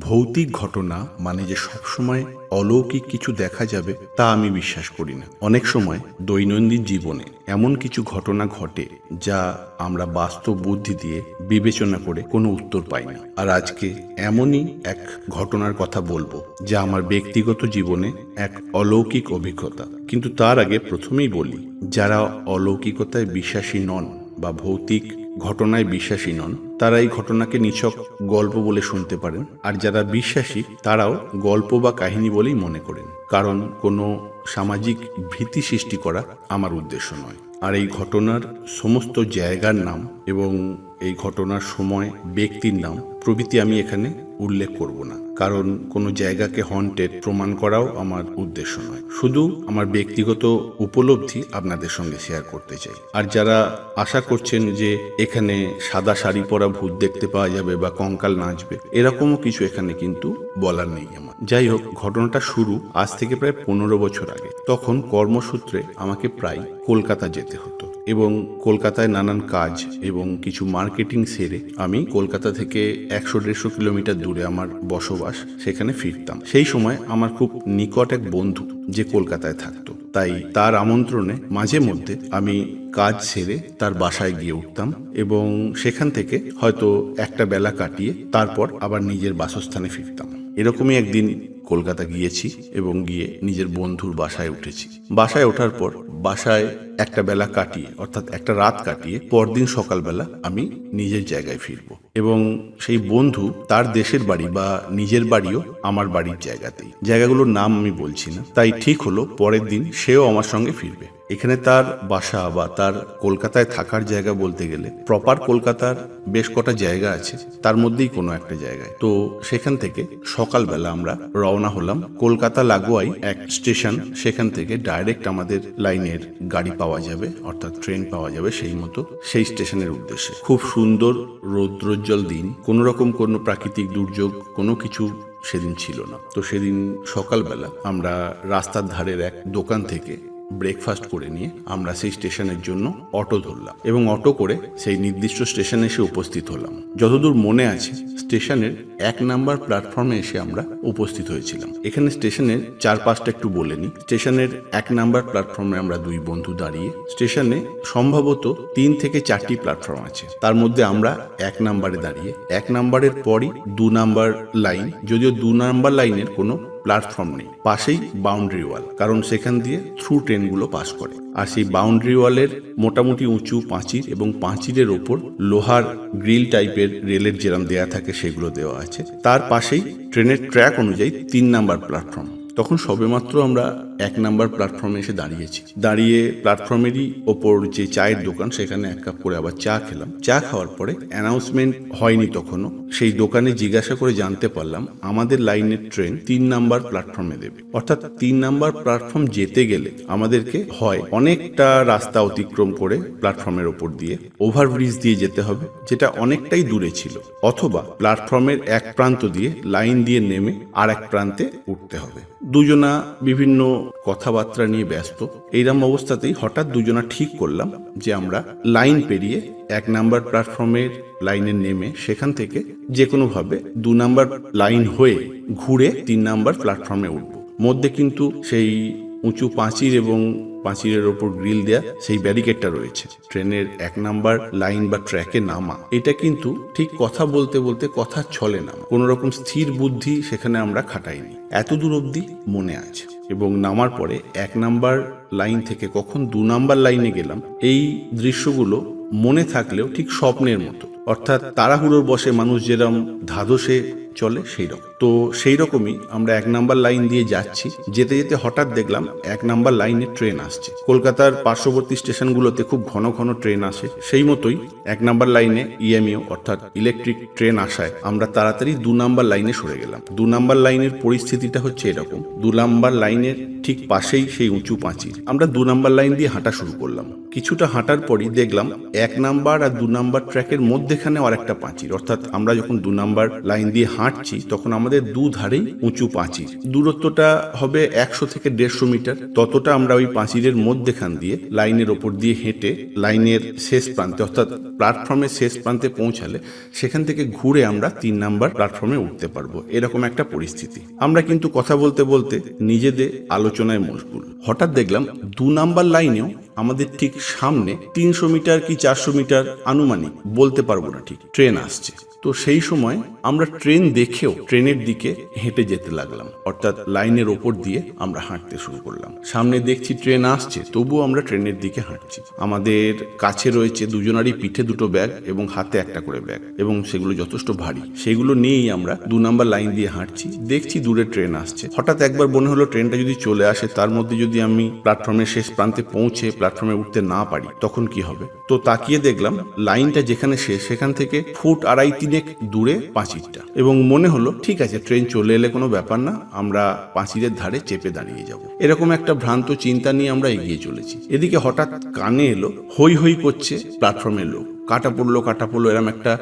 ভৌতিক ঘটনা মানে যে সবসময় অলৌকিক কিছু দেখা যাবে, তা আমি বিশ্বাস করি না। অনেক সময় দৈনন্দিন জীবনে এমন কিছু ঘটনা ঘটে যা আমরা বাস্তব বুদ্ধি দিয়ে বিবেচনা করে কোনো উত্তর পাই না। আর আজকে এমনই এক ঘটনার কথা বলব, যা আমার ব্যক্তিগত জীবনে এক অলৌকিক অভিজ্ঞতা। কিন্তু তার আগে প্রথমেই বলি, যারা অলৌকিকতায় বিশ্বাসী নন বা ভৌতিক ঘটনায় বিশ্বাসী নন, তারা এই ঘটনাকে নিছক গল্প বলে শুনতে পারেন। আর যারা বিশ্বাসী, তারাও গল্প বা কাহিনী বলেই মনে করেন। কারণ কোনো সামাজিক ভীতি সৃষ্টি করা আমার উদ্দেশ্য নয়। আর এই ঘটনার সমস্ত জায়গার নাম এবং এই ঘটনার সময় ব্যক্তির নাম প্রভৃতি আমি এখানে উল্লেখ করব না। কারণ কোনো জায়গাকে হন্টেড প্রমাণ করাও আমার উদ্দেশ্য নয়। শুধু আমার ব্যক্তিগত উপলব্ধি আপনাদের সঙ্গে শেয়ার করতে চাই। আর যারা আশা করছেন যে এখানে সাদা শাড়ি পরা ভূত দেখতে পাওয়া যাবে বা কঙ্কাল নাচবে, এরকমও কিছু এখানে কিন্তু বলার নেই আমার। যাই হোক, ঘটনাটা শুরু আজ থেকে প্রায় পনেরো বছর আগে। তখন কর্মসূত্রে আমাকে প্রায় কলকাতা যেতে হতো। এবং কলকাতায় নানান কাজ এবং কিছু মার্কেটিং সেরে আমি কলকাতা থেকে একশো দেড়শো কিলোমিটার দূরে আমার বসবাস সেখানে ফিরতাম। সেই সময় আমার খুব নিকট এক বন্ধু যে কলকাতায় থাকতো। তাই তার আমন্ত্রণে মাঝে মধ্যে আমি কাজ সেরে তার বাসায় গিয়ে উঠতাম এবং সেখান থেকে হয়তো একটা বেলা কাটিয়ে তারপর আবার নিজের বাসস্থানে ফিরতাম। এরকমই একদিন কলকাতা গিয়েছি এবং গিয়ে নিজের বন্ধুর বাসায় উঠেছি। বাসায় ওঠার পর বাসায় একটা বেলা কাটিয়ে, অর্থাৎ একটা রাত কাটিয়ে পরদিন সকালবেলা আমি নিজের জায়গায় ফিরব। এবং সেই বন্ধু তার দেশের বাড়ি বা নিজের বাড়িও আমার বাড়ির জায়গাতেই। জায়গাগুলোর নাম আমি বলছি না, তাই ঠিক হলো পরের দিন সেও আমার সঙ্গে ফিরবে। এখানে তার বাসা বা তার কলকাতায় থাকার জায়গা বলতে গেলে প্রপার কলকাতার বেশ কটা জায়গা আছে, তার মধ্যেই কোনো একটা জায়গায়। তো সেখান থেকে সকালবেলা আমরা রওনা হলাম কলকাতা লাগোয়াই এক স্টেশন, সেখান থেকে ডাইরেক্ট আমাদের লাইনের গাড়ি পাওয়া যাবে, অর্থাৎ ট্রেন পাওয়া যাবে সেই মতো সেই স্টেশনের উদ্দেশ্যে। খুব সুন্দর রৌদ্রোজ্জ্বল দিন, কোনো রকম কোনো প্রাকৃতিক দুর্যোগ, কোনো কিছু সেদিন ছিল না। তো সেদিন সকালবেলা আমরা রাস্তার ধারের এক দোকান থেকে ব্রেকফাস্ট করে নিয়ে আমরা সেই স্টেশনের জন্য অটো ধরলাম এবং অটো করে সেই নির্দিষ্ট স্টেশনে এসে উপস্থিত হলাম। যতদূর মনে আছে, স্টেশনের এক নাম্বার প্ল্যাটফর্মে এসে আমরা উপস্থিত হয়েছিলাম। এখানে স্টেশনের চারপাশটা একটু বলে নিই। স্টেশনের এক নাম্বার প্ল্যাটফর্মে আমরা দুই বন্ধু দাঁড়িয়ে স্টেশনে সম্ভবত তিন থেকে চারটি প্ল্যাটফর্ম আছে। তার মধ্যে আমরা এক নাম্বারে দাঁড়িয়ে, এক নাম্বারের পরই দু নাম্বার লাইন যদিও দু নাম্বার লাইনের কোনো প্ল্যাটফর্ম নেই। পাশেই বাউন্ডারি ওয়াল কারণ সেখান দিয়ে থ্রু ট্রেনগুলো পাস করে। আর সেই বাউন্ডারি ওয়ালের মোটামুটি উঁচু পাঁচির এবং পাঁচিরের ওপর লোহার গ্রিল টাইপের রেলের যেরাম দেয়া থাকে সেগুলো দেওয়া আছে। তার পাশেই ট্রেনের ট্র্যাক অনুযায়ী তিন নাম্বার প্ল্যাটফর্ম তখন সবেমাত্র আমরা এক নাম্বার প্ল্যাটফর্মে এসে দাঁড়িয়েছি। দাঁড়িয়ে প্ল্যাটফর্মেরই ওপর যে চায়ের দোকান, সেখানে এক কাপ করে আবার চা খেলাম। চা খাওয়ার পরে অ্যানাউন্সমেন্ট হয়নি তখনও। সেই দোকানে জিজ্ঞাসা করে জানতে পারলাম, আমাদের লাইনের ট্রেন তিন নাম্বার প্ল্যাটফর্মে দেবে। অর্থাৎ তিন নাম্বার প্ল্যাটফর্ম যেতে গেলে আমাদেরকে হয় অনেকটা রাস্তা অতিক্রম করে প্ল্যাটফর্মের ওপর দিয়ে ওভারব্রিজ দিয়ে যেতে হবে, যেটা অনেকটাই দূরে ছিল। অথবা প্ল্যাটফর্মের এক প্রান্ত দিয়ে লাইন দিয়ে নেমে আর এক প্রান্তে উঠতে হবে। দুজনা বিভিন্ন কথাবার্তা নিয়ে ব্যস্ত। এইরকম অবস্থাতেই হঠাৎ দুজনা ঠিক করলাম যে আমরা লাইন পেরিয়ে এক নাম্বার প্ল্যাটফর্মের লাইনে নেমে সেখান থেকে যে কোনোভাবে দু নাম্বার লাইন হয়ে ঘুরে তিন নাম্বার প্ল্যাটফর্মে উঠব। মধ্যে কিন্তু সেই উঁচু পাঁচির এবং পাঁচিরের ওপর গ্রিল দেয়া সেই ব্যারিকেডটা রয়েছে। ট্রেনের এক নাম্বার লাইন বা ট্র্যাকে নামা। এটা কিন্তু ঠিক কথা বলতে বলতে কথা চলে না। কোনো রকম স্থির বুদ্ধি সেখানে আমরা খাটাইনি। এত দূর অবধি মনে আছে। এবং নামার পরে এক নাম্বার লাইন থেকে কখন দু নাম্বার লাইনে গেলাম, এই দৃশ্যগুলো মনে থাকলেও ঠিক স্বপ্নের মতো। অর্থাৎ তাড়াহুড়োর বসে মানুষ যেরম ধাদসে চলে সেই রকম তো সেই রকমই আমরা এক নাম্বার লাইন দিয়ে যাচ্ছি। যেতে যেতে হঠাৎ দেখলাম এক নাম্বার লাইনে ট্রেন আসছে। কলকাতার পার্শ্ববর্তী স্টেশনগুলোতে খুব ঘন ঘন ট্রেন আসে। সেই মতোই এক নাম্বার লাইনে ইএমইও অর্থাৎ ইলেকট্রিক ট্রেন আসায় আমরা তাড়াতাড়ি দু নাম্বার লাইনে সরে গেলাম। দু নাম্বার লাইনের পরিস্থিতিটা হচ্ছে এরকম। দু নাম্বার লাইনের ঠিক পাশেই সেই উঁচু পাঁচির আমরা দু নাম্বার লাইন দিয়ে হাঁটা শুরু করলাম। কিছুটা হাঁটার পরই দেখলাম এক নাম্বার আর দু নাম্বার ট্র্যাকের মধ্যেখানে আর একটা পাঁচির অর্থাৎ আমরা যখন দু নাম্বার লাইন দিয়ে হাঁটছি, তখন আমাদের দু ধারেই উঁচু পাঁচির দূরত্বটা হবে একশো থেকে দেড়শো মিটার। ততটা আমরা ওই পাঁচিরের মধ্যেখান দিয়ে লাইনের ওপর দিয়ে হেঁটে লাইনের শেষ প্রান্তে, অর্থাৎ প্ল্যাটফর্মের শেষ প্রান্তে পৌঁছালে সেখান থেকে ঘুরে আমরা তিন নাম্বার প্ল্যাটফর্মে উঠতে পারব। এরকম একটা পরিস্থিতি। আমরা কিন্তু কথা বলতে বলতে নিজেদের আলোচনায় মশগুল। হঠাৎ দেখলাম দু নাম্বার লাইনেও আমাদের ঠিক সামনে তিনশো মিটার কি চারশো মিটার আনুমানিক বলতে পারব না ঠিক, ট্রেন আসছে। তো সেই সময় আমরা ট্রেন দেখেও ট্রেনের দিকে হেঁটে যেতে লাগলাম, অর্থাৎ লাইনের ওপর দিয়ে আমরা হাঁটতে শুরু করলাম। সামনে দেখছি ট্রেন আসছে, তবুও আমরা ট্রেনের দিকে হাঁটছি। আমাদের কাছে রয়েছে দুজনারই পিঠে দুটো ব্যাগ এবং হাতে একটা করে ব্যাগ, এবং সেগুলো যথেষ্ট ভারী। সেগুলো নিয়েই আমরা দু নাম্বার লাইন দিয়ে হাঁটছি। দেখছি দূরে ট্রেন আসছে। হঠাৎ একবার মনে হলো ট্রেনটা যদি চলে আসে, তার মধ্যে যদি আমি প্ল্যাটফর্মের শেষ প্রান্তে পৌঁছে প্ল্যাটফর্মে উঠতে না পারি, তখন কি হবে? তো তাকিয়ে দেখলাম লাইনটা যেখানে শেষ, সেখান থেকে ফুট আড়াই তিনেক দূরে পাঁচিরটা। এবং মনে হলো, ঠিক আছে, ট্রেন চলে এলে কোনো ব্যাপার না, আমরা পাঁচিরের ধারে চেপে দাঁড়িয়ে যাব। এরকম একটা ভ্রান্ত চিন্তা নিয়ে আমরা এগিয়ে চলেছি। এদিকে হঠাৎ কানে এলো, হই হই করছে প্ল্যাটফর্মের লোক। কাটা পড়ল কাটা পড়ল, এরম একটা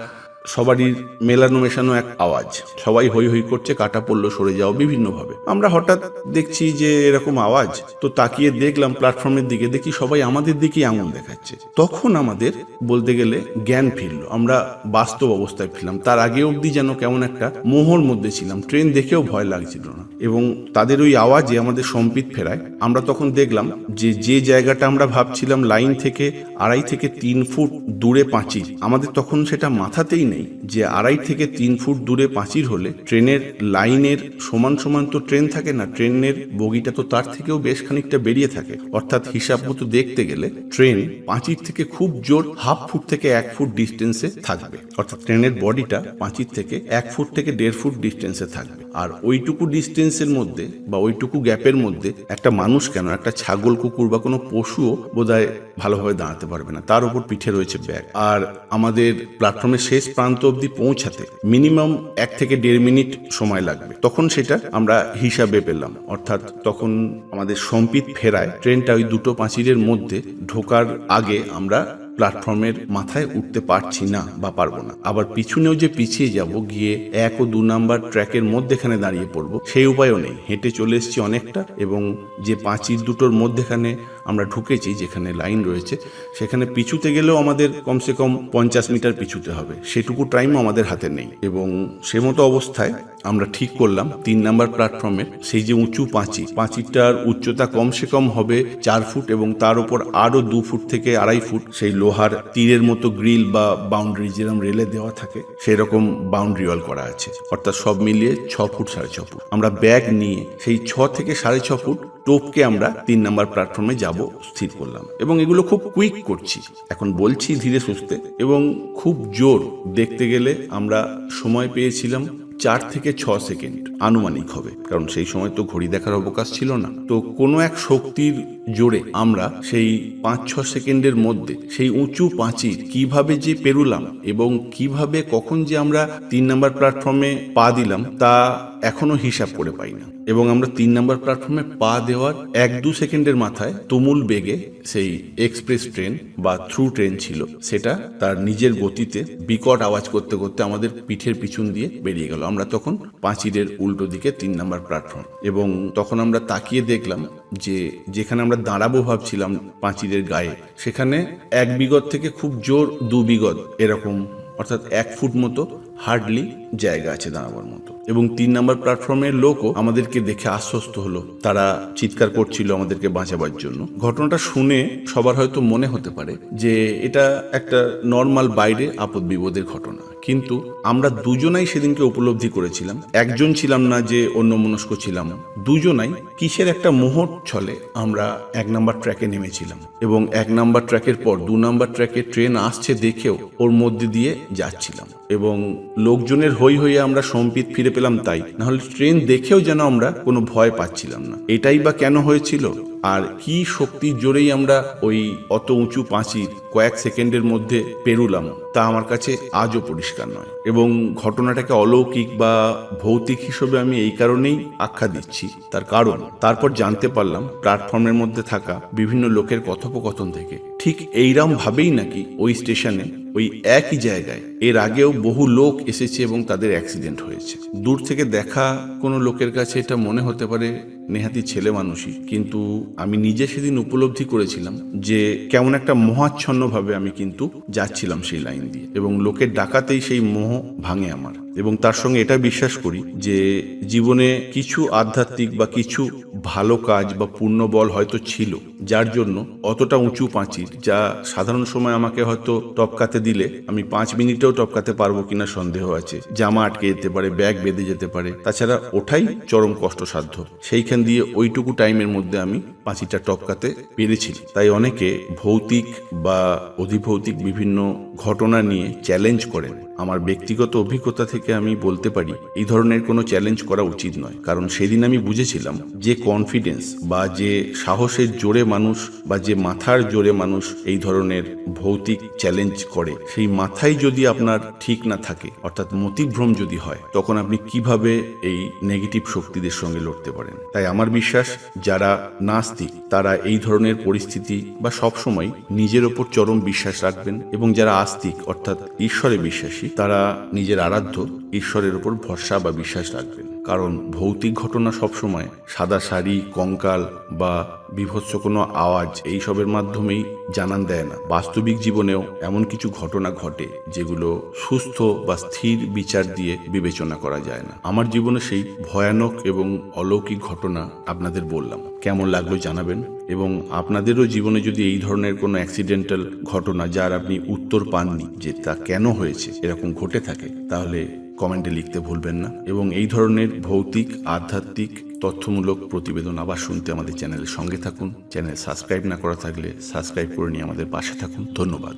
সবারই মেলানো মেশানো এক আওয়াজ। সবাই হই হই করছে, কাটা পড়ল, সরে যাও বিভিন্নভাবে। আমরা হঠাৎ দেখছি যে এরকম আওয়াজ, তো তাকিয়ে দেখলাম প্ল্যাটফর্মের দিকে, দেখি সবাই আমাদের দিকেই আঙুল দেখাচ্ছে। তখন আমাদের বলতে গেলে জ্ঞান ফিরলো, আমরা বাস্তব অবস্থায় ফিরলাম। তার আগে অবধি যেন কেমন একটা মোহর মধ্যে ছিলাম, ট্রেন দেখেও ভয় লাগছিল না। এবং তাদের ওই আওয়াজে আমাদের সম্পিত ফেরায়, আমরা তখন দেখলাম যে যে জায়গাটা আমরা ভাবছিলাম লাইন থেকে আড়াই থেকে তিন ফুট দূরে পাঁচির আমাদের তখন সেটা মাথাতেই নেই যে আড়াই থেকে তিন ফুট দূরে পাঁচির হলে ট্রেনের লাইনের সমান সমান তো ট্রেন থাকে না, ট্রেনের বগিটা তো তার থেকেও বেশ খানিকটা বেরিয়ে থাকে। অর্থাৎ হিসাব মতো দেখতে গেলে ট্রেন পাঁচির থেকে খুব জোর হাফ ফুট থেকে এক ফুট ডিস্টেন্সে থাকবে। অর্থাৎ ট্রেনের বডিটা পাঁচির থেকে এক ফুট থেকে দেড় ফুট ডিস্টেন্সে থাকবে। আর ওইটুকু ডিস্টেন্সের মধ্যে বা ওইটুকু গ্যাপের মধ্যে একটা মানুষ কেন? একটা ছাগল, কুকুর বা কোনো পশুও বোধহয় ভালোভাবে দাঁড়াতে পারবে না। তার উপর পিঠে রয়েছে ব্যাগ। আর আমাদের প্ল্যাটফর্মের শেষ প্রান্ত অবধি পৌঁছাতে মিনিমাম এক থেকে দেড় মিনিট সময় লাগবে। তখন সেটা আমরা হিসাবে পেলাম। অর্থাৎ তখন আমাদের সম্পিত ফেরায় ট্রেনটা ওই দুটো পাঁচিরের মধ্যে ঢোকার আগে আমরা প্ল্যাটফর্মের মাথায় উঠতে পারছি না বা পারব না। আবার পিছনেও যে পিছিয়ে যাব, গিয়ে এক ও দু নাম্বার ট্র্যাকের মধ্যেখানে দাঁড়িয়ে পড়ব, সেই উপায়ও নেই। হেঁটে চলে এসেছি অনেকটা এবং যে পাঁচির দুটোর মধ্যেখানে আমরা ঢুকেছি, যেখানে লাইন রয়েছে, সেখানে পিছুতে গেলেও আমাদের কমসে কম পঞ্চাশ মিটার পিছুতে হবে। সেটুকু টাইমও আমাদের হাতে নেই এবং সে মতো অবস্থায় আমরা ঠিক করলাম তিন নাম্বার প্ল্যাটফর্মের সেই যে উঁচু পাঁচি পাঁচিরটার উচ্চতা কমসে কম হবে চার ফুট এবং তার উপর আরও দু ফুট থেকে আড়াই ফুট সেই লোহার তীরের মতো গ্রিল বা বাউন্ডারি যেরকম রেলে দেওয়া থাকে সেই রকম বাউন্ডারি ওয়াল করা আছে। অর্থাৎ সব মিলিয়ে ছ ফুট সাড়ে ছ ফুট। আমরা ব্যাগ নিয়ে সেই ছ থেকে সাড়ে ছ ফুট টোপকে আমরা তিন নাম্বার প্ল্যাটফর্মে যাব, স্থির করলাম। এবং এগুলো খুব কুইক করছি। এখন বলছি ধীরে সুস্থে এবং খুব জোর। দেখতে গেলে আমরা সময় পেয়েছিলাম চার থেকে ছ সেকেন্ড আনুমানিক হবে। কারণ সেই সময় তো ঘড়ি দেখার অবকাশ ছিল না। তো কোনো এক শক্তির জোরে আমরা সেই পাঁচ, ছ সেকেন্ডের মধ্যে সেই উঁচু পাঁচির কীভাবে যে পেরুলাম এবং কীভাবে কখন যে আমরা তিন নাম্বার প্ল্যাটফর্মে পা দিলাম তা এখনও হিসাব করে পাই না। এবং আমরা তিন নাম্বার প্ল্যাটফর্মে পা দেওয়ার এক দু সেকেন্ডের মাথায় তুমুল বেগে সেই এক্সপ্রেস ট্রেন বা থ্রু ট্রেন ছিল। সেটা তার নিজের গতিতে বিকট আওয়াজ করতে করতে আমাদের পিঠের পিছন দিয়ে বেরিয়ে গেল। আমরা তখন পাঁচিরের উল্টো দিকে তিন নম্বর প্ল্যাটফর্ম এবং তখন আমরা তাকিয়ে দেখলাম যে যেখানে আমরা দাঁড়াবো ভাবছিলাম পাঁচিরের গায়ে, সেখানে এক বিগত থেকে খুব জোর দু বিগত এরকম, অর্থাৎ এক ফুট মতো হার্ডলি জায়গা আছে দাঁড়াবার মতো। এবং তিন নম্বর প্ল্যাটফর্মের লোকও আমাদেরকে দেখে আশ্বস্ত হলো। তারা চিৎকার করছিল আমাদেরকে বাঁচাবার জন্য। ঘটনাটা শুনে সবার হয়তো মনে হতে পারে যে এটা একটা নর্মাল বাইরে আপদ বিপদের ঘটনা। কিন্তু আমরা দুজনাই সেদিনকে উপলব্ধি করেছিলাম। একজন ছিলাম না যে অন্য মনস্ক ছিলাম। দুজনাই কিসের একটা মোহর ছলে আমরা এক নাম্বার ট্র্যাকে নেমেছিলাম। এবং এক নাম্বার ট্র্যাকের পর দু নাম্বার ট্র্যাকে ট্রেন আসছে দেখেও ওর মধ্যে দিয়ে যাচ্ছিলাম। এবং লোকজনের হই হয়ে আমরা সম্পিত ফিরে পেলাম তাই। নাহলে ট্রেন দেখেও যেন আমরা কোনো ভয় পাচ্ছিলাম না। এটাই বা কেন হয়েছিল? আর কি শক্তির জোরেই আমরা ওই অত উঁচু পাঁচির কয়েক সেকেন্ডের মধ্যে পেরুলাম, তা আমার কাছে আজও পরিষ্কার নয়। এবং ঘটনাটাকে অলৌকিক বা ভৌতিক হিসেবে আমি এই কারণেই আখ্যা দিচ্ছি। তার কারণ, তারপর জানতে পারলাম প্ল্যাটফর্মের মধ্যে থাকা বিভিন্ন লোকের কথোপকথন থেকে। ঠিক এইরকম ভাবেই নাকি ওই স্টেশনে, ওই একই জায়গায়, এর আগেও বহু লোক এসেছে এবং তাদের অ্যাক্সিডেন্ট হয়েছে। দূর থেকে দেখা কোনো লোকের কাছে এটা মনে হতে পারে নেহাতি ছেলে মানুষই। কিন্তু আমি নিজে সেদিন উপলব্ধি করেছিলাম যে কেমন একটা মোহাচ্ছন্নভাবে আমি কিন্তু যাচ্ছিলাম সেই লাইন দিয়ে। এবং লোকের ডাকাতেই সেই মোহ ভাঙে আমার। এবং তার সঙ্গে এটা বিশ্বাস করি যে জীবনে কিছু আধ্যাত্মিক বা কিছু ভালো কাজ বা পূর্ণ বল হয়তো ছিল, যার জন্য অতটা উঁচু পাঁচির, যা সাধারণ সময় আমাকে হয়তো টপকাতে দিলে আমি পাঁচ মিনিটেও টপকাতে পারব কিনা সন্দেহ আছে। জামা আটকে যেতে পারে, ব্যাগ বেঁধে যেতে পারে, তাছাড়া ওঠাই চরম কষ্টসাধ্য। সেইখান দিয়ে ওইটুকু টাইমের মধ্যে আমি পাঁচিটা টপকাতে পেরেছি। তাই অনেকে ভৌতিক বা অধিভৌতিক বিভিন্ন ঘটনা নিয়ে চ্যালেঞ্জ করেন। আমার ব্যক্তিগত অভিজ্ঞতা থেকে আমি বলতে পারি, এই ধরনের কোনো চ্যালেঞ্জ করা উচিত নয়। কারণ সেদিন আমি বুঝেছিলাম যে কনফিডেন্স বা যে সাহসের জোরে মানুষ বা যে মাথার জোরে মানুষ এই ধরনের ভৌতিক চ্যালেঞ্জ করে, সেই মাথায় যদি আপনার ঠিক না থাকে, অর্থাৎ মতিভ্রম যদি হয়, তখন আপনি কীভাবে এই নেগেটিভ শক্তিদের সঙ্গে লড়তে পারেন? তাই আমার বিশ্বাস, যারা নাস্তিক, তারা এই ধরনের পরিস্থিতি বা সবসময় নিজের ওপর চরম বিশ্বাস রাখবেন এবং যারা আস্তিক অর্থাৎ ঈশ্বরে বিশ্বাসী তারা নিজের আরাধ্য ঈশ্বরের উপর ভরসা বা বিশ্বাস রাখবেন। কারণ ভৌতিক ঘটনা সবসময়, সাদা শাড়ি, কঙ্কাল বা বিভৎস কোনো আওয়াজ এইসবের মাধ্যমেই জানান দেয় না। বাস্তবিক জীবনেও এমন কিছু ঘটনা ঘটে যেগুলো সুস্থ বা স্থির বিচার দিয়ে বিবেচনা করা যায় না। আমার জীবনে সেই ভয়ানক এবং অলৌকিক ঘটনা আপনাদের বললাম। কেমন লাগল জানাবেন? এবং আপনাদেরও জীবনে যদি এই ধরনের কোনো অ্যাক্সিডেন্টাল ঘটনা যার আপনি উত্তর পাননি যে তা কেন হয়েছে, এরকম ঘটে থাকে, তাহলে কমেন্টে লিখতে ভুলবেন না। এবং এই ধরনের ভৌতিক, আধ্যাত্মিক, তথ্যমূলক প্রতিবেদন আবার শুনতে আমাদের চ্যানেলের সঙ্গে থাকুন। চ্যানেল সাবস্ক্রাইব না করা থাকলে সাবস্ক্রাইব করে নিয়ে আমাদের পাশে থাকুন। ধন্যবাদ।